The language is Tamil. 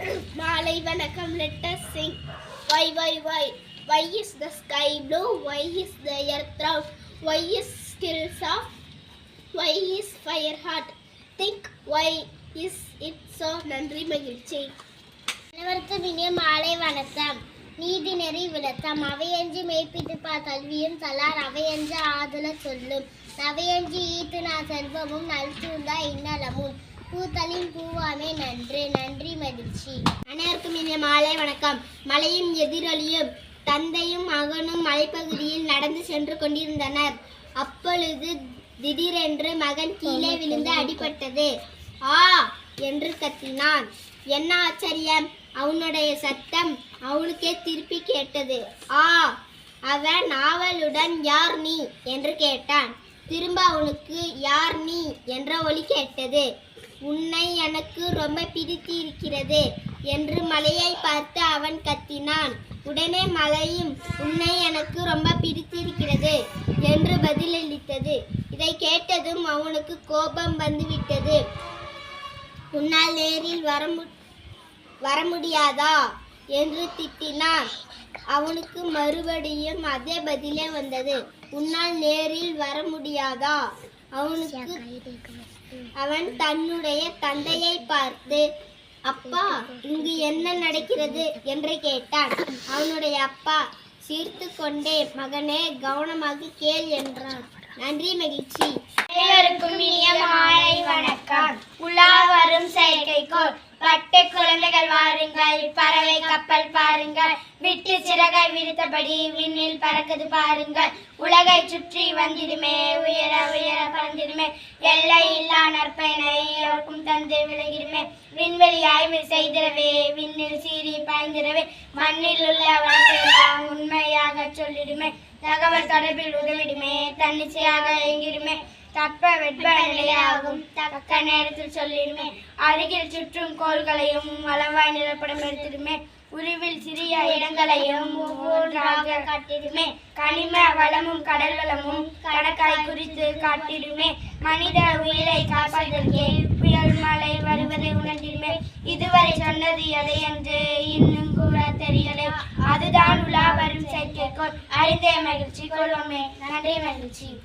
மாலை வணக்கம் let us sing why why why why is the sky blue why is the earth round why is skills of why is fire heart think why is it it நன்றி மகிழ்ச்சி? அனைவருக்கும் இனிய மாலை வணக்கம். நீதி நெறி விளக்கம். அவையஞ்சு மெய்ப்பித்து பா கல்வியும் தலார். அவையஞ்சு ஆதல சொல்லும். அவையஞ்சு ஈத்து நான் செல்வமும் நல்சூழ்ந்தா இன்னலமும். பூத்தலின் பூவாமே நன்று நன்றி மகிழ்ச்சி. அனைவருக்கும் இனிய மாலை வணக்கம். மலையும் எதிரொலியும் தந்தையும் மகனும் மலைப்பகுதியில் நடந்து சென்று கொண்டிருந்தனர். அப்பொழுது திடீரென்று மகன் கீழே விழுந்து அடிபட்டது. ஆ என்று கத்தினான். என்ன ஆச்சரியம்? அவனுடைய சத்தம் அவனுக்கே திருப்பி கேட்டது. ஆ அவன் ஆவலுடன் யார் நீ? என்று கேட்டான். திரும்ப அவனுக்கு யார் நீ? என்ற ஒலி கேட்டது. உன்னை எனக்கு ரொம்ப பிடித்து இருக்கிறது என்று மலையை பார்த்து அவன் கத்தினான். உடனே மலையும் உன்னை எனக்கு ரொம்ப பிடித்திருக்கிறது என்று பதிலளித்தது. இதை கேட்டதும் அவனுக்கு கோபம் வந்துவிட்டது. உன்னால் நேரில் வர மு- வர முடியாதா? என்று திட்டினான். அவனுக்கு மறுபடியும் அதே பதிலே வந்தது. உன்னால் நேரில் வர முடியாதா? அவனுக்கு அவன் தன்னுடைய தந்தையை பார்த்து அப்பா இங்கு என்ன நடக்கிறது? என்று கேட்டான். அவனுடைய அப்பா சிரித்து கொண்டே மகனே கவனமாக கேள் என்றான். நன்றி மகிழ்ச்சி. அனைவருக்கும் இனிய மாலை வணக்கம். உலா வரும் செயற்கைக்கோள் பட்டு குழந்தைகள் வாருங்கள் பறவை கப்பல் பாருங்கள் விட்டு சிறகை விரித்தபடி விண்ணில் பறக்குது பாருங்கள். உலகை சுற்றி வந்திடுமே உயர உயர எல்லை இல்லா நற்பயனை எவருக்கும் தந்து விலகிடுமே விண்வெளி ஆய்வு செய்திடவே விண்ணில் சீறி பாய்ந்திடவே மண்ணில் உள்ள வளத்தையெல்லாம் உண்மையாக சொல்லிடுமே. தகவல் தொடர்பில் உதவிடுமே தன்னிச்சையாக எங்கிடுமே தட்ப வெட்ப நிலையாகும் தக்க நேரத்தில் சொல்லிடுமே. அருகில் சுற்றும் கோள்களையும் அளவாய் நிலப்படம் எடுத்திடுமே. உருவில் சிறிய இடங்களையும் ஒவ்வொன்றாக காட்டிடுமே. கனிம வளமும் கடல் வளமும் கணக்காய் குறித்து காட்டிடுமே. மனித உயிரை காப்பதற்கே புயல் மழை வருவதை உணர்ந்திடுமே. இதுவரை சொன்னது எதை என்று இன்னும் கூட தெரியலை. அதுதான் உலா வரும் செயற்கைக்கோள். அறிந்தே மகிழ்ச்சி. கொள்வோமே. நன்றி மகிழ்ச்சி.